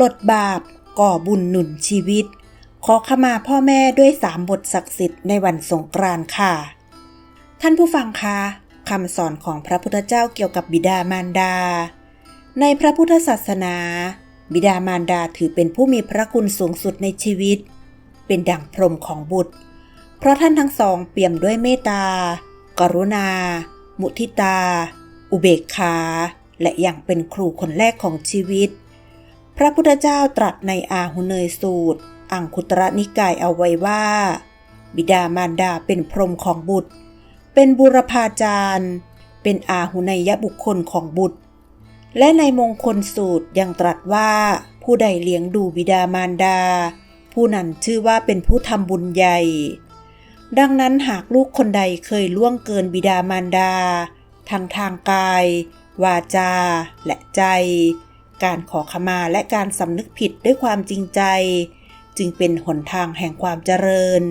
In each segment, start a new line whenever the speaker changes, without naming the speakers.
ลดบาป ก่อบุญหนุนชีวิต ขอขมาพ่อแม่ด้วยสามบทศักดิ์สิทธิ์ในวันสงกรานต์ค่ะ ท่านผู้ฟังคะคำสอนของพระพุทธเจ้าเกี่ยวกับบิดามารดา ในพระพุทธศาสนา บิดามารดาถือเป็นผู้มีพระคุณสูงสุดในชีวิต เป็นดั่งพรมของบุตร เพราะท่านทั้งสองเปี่ยมด้วยเมตตา กรุณา มุทิตา อุเบกขา และอย่างเป็นครูคนแรกของชีวิต ระพุทธเจ้าตรัสในอาหุเนยสูตร อังคุตระนิกายเอาไว้ว่า บิดามารดาเป็นพรหมของบุตร เป็นบุรพาจารย์ เป็นอาหุนยบุคคลของบุตร และในมงคลสูตรยังตรัสว่าผู้ใดเลี้ยงดูบิดามารดา ผู้นั้นชื่อว่าเป็นผู้ทำบุญใหญ่ ดังนั้นหากลูกคนใดเคยล่วงเกินบิดามารดา ทางทางกาย วาจา และใจ การขอขมาและการสำนึกผิดด้วยความจริงใจ จึงเป็นหนทางแห่งความเจริญ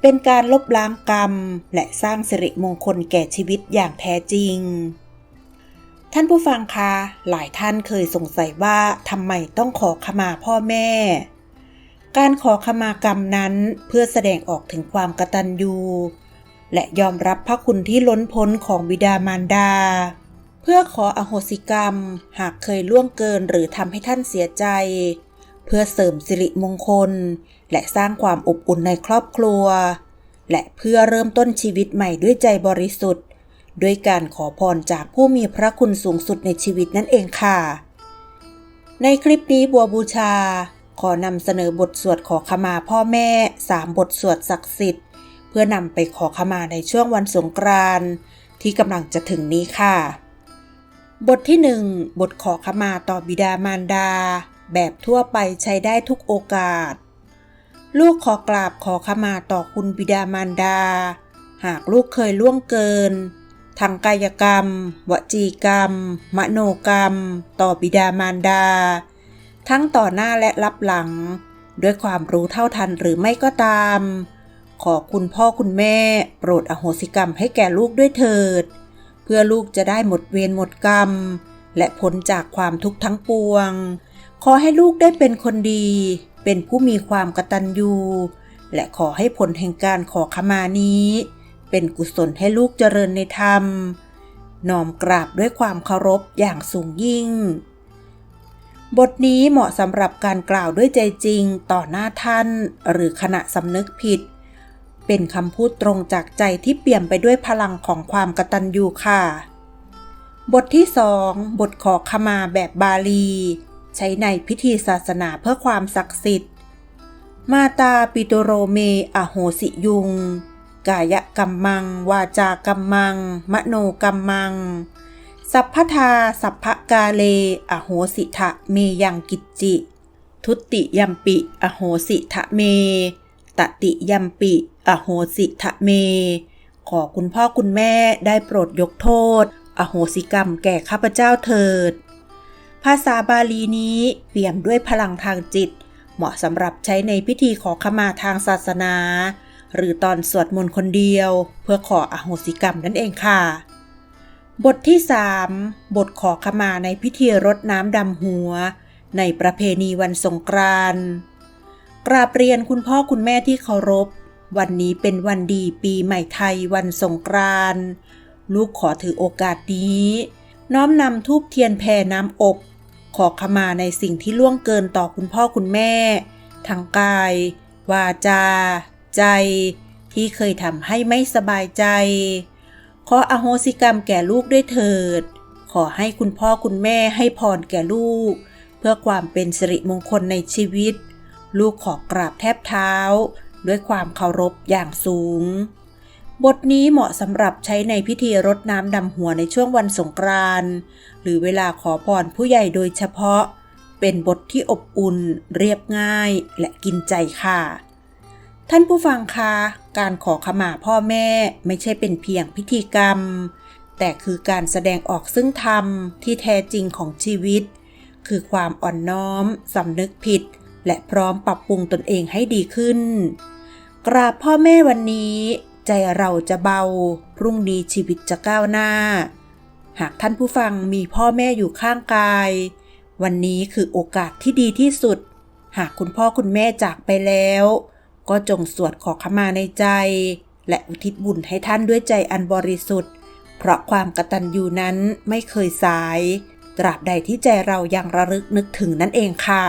เป็นการลบล้างกรรม และสร้างสิริมงคลแก่ชีวิตอย่างแท้จริง ท่านผู้ฟังคะหลายท่านเคยสงสัยว่าทำไมต้องขอขมาพ่อแม่ การขอขมากรรมนั้นเพื่อแสดงออกถึงความกตัญญูและยอมรับพระคุณที่ล้นพ้นของบิดามารดา เพื่อขออโหสิกรรม หากเคยล่วงเกินหรือทำให้ท่านเสียใจ เพื่อเสริมสิริมงคล และสร้างความอบอุ่นในครอบครัว และเพื่อเริ่มต้นชีวิตใหม่ด้วยใจบริสุทธิ์ ด้วยการขอพรจากผู้มีพระคุณสูงสุดในชีวิตนั่นเองค่ะ ในคลิปนี้บัวบูชา ขอนำเสนอบทสวดขอขมาพ่อแม่สามบทสวดศักดิ์สิทธิ์ เพื่อนำไปขอขมาในช่วงวันสงกรานต์ที่กำลังจะถึงนี้ค่ะ บทที่หนึ่งบทขอขมาต่อบิดามารดา แบบทั่วไปใช้ได้ทุกโอกาส ลูกขอกราบขอขมาต่อคุณบิดามารดา หากลูกเคยล่วงเกินทางกายกรรม วจีกรรม มโนกรรม ต่อบิดามารดา ทั้งต่อหน้าและรับหลัง ด้วยความรู้เท่าทันหรือไม่ก็ตาม ขอคุณพ่อคุณแม่ โปรดอโหสิกรรมให้แก่ลูกด้วยเถิด พื่อลูกจะได้หมดเวรหมดกรรม และพ้นจากความทุกข์ทั้งปวง ขอให้ลูกได้เป็นคนดี เป็นผู้มีความกตัญญูและขอให้ผลแห่งการขอขมานี้ เป็นกุศลให้ลูกเจริญในธรรม น้อมกราบด้วยความเคารพอย่างสูงยิ่ง บทนี้เหมาะสำหรับการกล่าวด้วยใจจริงต่อหน้าท่าน หรือขณะสำนึกผิด เป็นคำพูดตรงจากใจที่เปี่ยมไปด้วยพลังของความกตัญญูค่ะ บทที่สองบทขอขมาแบบบาลี ใช้ในพิธีศาสนาเพื่อความศักดิ์สิทธิ์ มาตาปิโตโรเมอโหสิยุง กายกัมมัง วาจากัมมัง มโนกัมมัง สัพพทาสัพพกาเล อโหสิทะเมยังกิจจิ ทุติยัมปิ อโหสิทะเม ตติยัมปิ อโหสิทะเม ขอคุณพ่อคุณแม่ได้โปรดยกโทษ อโหสิกรรมแก่ข้าพเจ้าเถิด ภาษาบาลีนี้เปี่ยมด้วยพลังทางจิต เหมาะสำหรับใช้ในพิธีขอขมาทางศาสนา หรือตอนสวดมนต์คนเดียว เพื่อขออโหสิกรรมนั่นเองค่ะ บทที่ 3 บทขอขมาในพิธีรดน้ำดำหัว ในประเพณีวันสงกรานต์กราบเรียนคุณพ่อคุณแม่ที่เคารพ วันนี้เป็นวันดีปีใหม่ไทยวันสงกรานต์ลูกขอถือโอกาสนี้ น้อมนำทูบเทียนแผ่น้ำอบ ขอขมาในสิ่งที่ล่วงเกินต่อคุณพ่อคุณแม่ทางกาย วาจา ใจ ที่เคยทำให้ไม่สบายใจ ขออโหสิกรรมแก่ลูกด้วยเถิด ขอให้คุณพ่อคุณแม่ให้พรแก่ลูก เพื่อความเป็นสิริมงคลในชีวิต ลูกขอกราบแทบเท้า ด้วยความเคารพอย่างสูง บทนี้เหมาะสำหรับใช้ในพิธีรดน้ำดำหัวในช่วงวันสงกรานต์หรือเวลาขอพรผู้ใหญ่โดยเฉพาะ เป็นบทที่อบอุ่น เรียบง่ายและกินใจค่ะ ท่านผู้ฟังคะการขอขมาพ่อแม่ไม่ใช่เป็นเพียงพิธีกรรม แต่คือการแสดงออกซึ่งธรรมที่แท้จริงของชีวิต คือความอ่อนน้อมสำนึกผิด และพร้อมปรับปรุงตนเองให้ดีขึ้น กราบพ่อแม่วันนี้ ใจเราจะเบา พรุ่งนี้ชีวิตจะก้าวหน้า หากท่านผู้ฟังมีพ่อแม่อยู่ข้างกาย วันนี้คือโอกาสที่ดีที่สุด หากคุณพ่อคุณแม่จากไปแล้ว ก็จงสวดขอขมาในใจ และอุทิศบุญให้ท่านด้วยใจอันบริสุทธิ์ เพราะความกตัญญูนั้นไม่เคยสาย ตราบใดที่ใจเรายังระลึกนึกถึงนั่นเองค่ะ